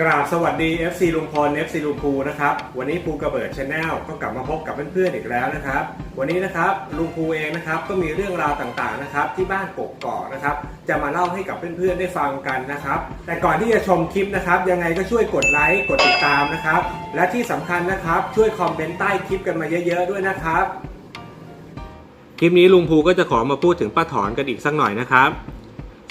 กราบสวัสดี FC ลุงพล FC ลุงภูนะครับ วันนี้ภูกระเบิดชาแนลก็กลับมาพบกับเพื่อนๆอีกแล้วนะครับ วันนี้นะครับลุงภูเองนะครับก็มีเรื่องราวต่างๆนะครับที่บ้านกกอกนะครับจะมาเล่าให้กับเพื่อนๆได้ฟังกันนะครับ แต่ก่อนที่จะชมคลิปนะครับยังไงก็ช่วยกดไลค์กดติดตามนะครับ และที่สำคัญนะครับช่วยคอมเมนต์ใต้คลิปกันมาเยอะๆด้วยนะครับ คลิปนี้ลุงภูก็จะขอมาพูดถึงป้าถอนกันอีกสักหน่อยนะครับ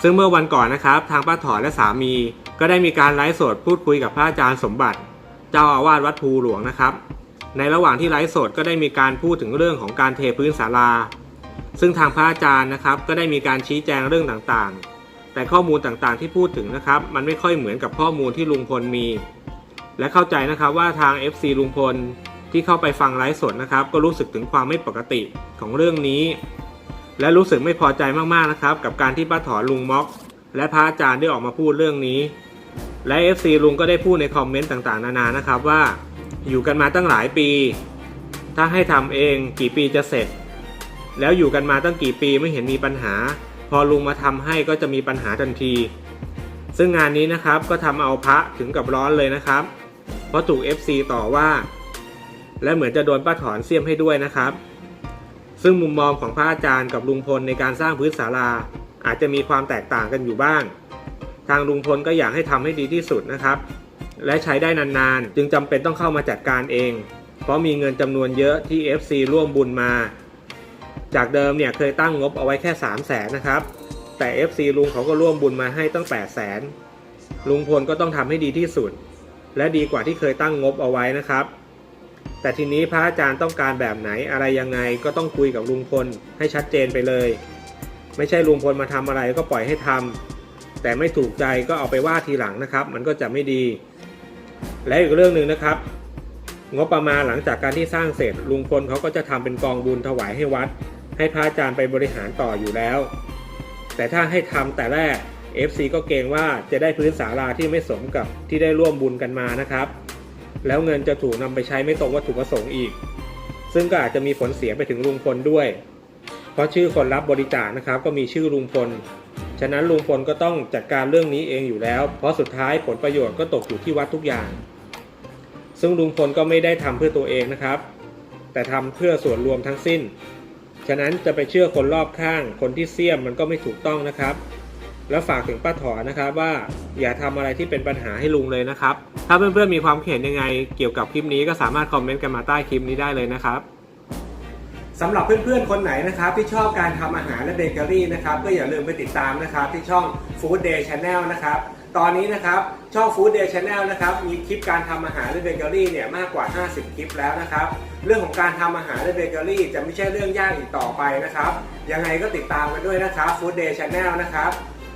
ซึ่งเมื่อวันก่อนนะครับ ทางป้าถอนและสามี ก็ได้มีการไลฟ์สดพูดคุยกับพระอาจารย์สมบัติ เจ้าอาวาสวัดภูหลวงนะครับ ในระหว่างที่ไลฟ์สดก็ได้มีการพูดถึงเรื่องของการเทพื้นศาลา ซึ่งทางพระอาจารย์นะครับก็ได้มีการชี้แจงเรื่องต่างๆ แต่ข้อมูลต่างๆที่พูดถึงนะครับ มันไม่ค่อยเหมือนกับข้อมูลที่ลุงพลมี และเข้าใจนะครับว่าทาง FC ลุงพลที่เข้าไปฟังไลฟ์สดนะครับ ก็รู้สึกถึงความไม่ปกติของเรื่องนี้ และรู้สึกไม่พอใจมากๆนะครับ กับการที่ป้าถอนลุงม็อก และพระอาจารย์ได้ออกมาพูดเรื่องนี้ และ FC ลุงก็ได้พูดในคอมเมนต์ต่างๆ นานานะครับว่า อยู่กันมาตั้งหลายปี ถ้าให้ทำเองกี่ปีจะเสร็จ แล้วอยู่กันมาตั้งกี่ปีไม่เห็นมีปัญหา พอลุงมาทำให้ก็จะมีปัญหาทันที ซึ่งงานนี้นะครับก็ทำเอาพระถึงกับร้อนเลยนะครับ เพราะถูก FC ต่อว่า และเหมือนจะโดนป้าถอนเสียมให้ด้วยนะครับ ซึ่งมุมมองของพระอาจารย์กับลุงพลในการสร้างพื้นศาลา อาจจะมีความแตกต่างกันอยู่บ้าง ทางลุงพลก็อยากให้ทำให้ดีที่สุดนะครับ และใช้ได้นานๆ จึงจำเป็นต้องเข้ามาจัดการเอง เพราะมีเงินจำนวนเยอะที่ FC ร่วมบุญมา จากเดิมเนี่ยเคยตั้งงบเอาไว้แค่ 3 0 0แสนนะครับ แต่ FC ลุงเขาก็ร่วมบุญมาให้ตั้ง 8 0 0แสนลุงพลก็ต้องทำให้ดีที่สุด และดีกว่าที่เคยตั้งงบเอาไว้นะครับ แต่ทีนี้พระอาจารย์ต้องการแบบไหนอะไรยังไงก็ต้องคุยกับลุงพลให้ชัดเจนไปเลย ไม่ใช่ลุงพลมาทำอะไรก็ปล่อยให้ทำแต่ไม่ถูกใจก็เอาไปว่าทีหลังนะครับ มันก็จะไม่ดี และอีกเรื่องหนึ่งนะครับ งบประมาณหลังจากการที่สร้างเสร็จลุงพลเขาก็จะทำเป็นกองบุญถวายให้วัด ให้พระอาจารย์ไปบริหารต่ออยู่แล้ว แต่ถ้าให้ทำแต่แรก FC ก็เกรงว่าจะได้พื้นศาลาที่ไม่สมกับที่ได้ร่วมบุญกันมานะครับ แล้วเงินจะถูกนำไปใช้ไม่ตรงวัตถุประสงค์อีก ซึ่งก็อาจจะมีผลเสียไปถึงลุงพลด้วย เพราะชื่อคนรับบริจาคนะครับ ก็มีชื่อลุงพล ฉะนั้นลุงพลก็ต้องจัดการเรื่องนี้เองอยู่แล้ว เพราะสุดท้ายผลประโยชน์ก็ตกอยู่ที่วัดทุกอย่าง ซึ่งลุงพลก็ไม่ได้ทำเพื่อตัวเองนะครับ แต่ทำเพื่อส่วนรวมทั้งสิ้น ฉะนั้นจะไปเชื่อคนรอบข้าง คนที่เสี่ยมมันก็ไม่ถูกต้องนะครับ แล้วฝากถึงป้าถอนะครับว่าอย่าทำอะไรที่เป็นปัญหาให้ลุงเลยนะครับ ถ้าเพื่อนๆมีความเห็นยังไงเกี่ยวกับคลิปนี้ก็สามารถคอมเมนต์กันมาใต้คลิปนี้ได้เลยนะครับสำหรับเพื่อนๆ คนไหนนะครับที่ชอบการทำอาหารและเบเกอรี่นะครับก็อย่าลืมไปติดตามนะครับที่ช่อง Food Day Channel นะครับตอนนี้นะครับช่อง Food Day Channel นะครับมีคลิปการทำอาหารและเบเกอรี่เนี่ยมากกว่า 50 คลิปแล้วนะครับเรื่องของการทำอาหารและเบเกอรี่จะไม่ใช่เรื่องยากอีกต่อไปนะครับยังไงก็ติดตามกันด้วยนะครับ Food Day Channel นะครับ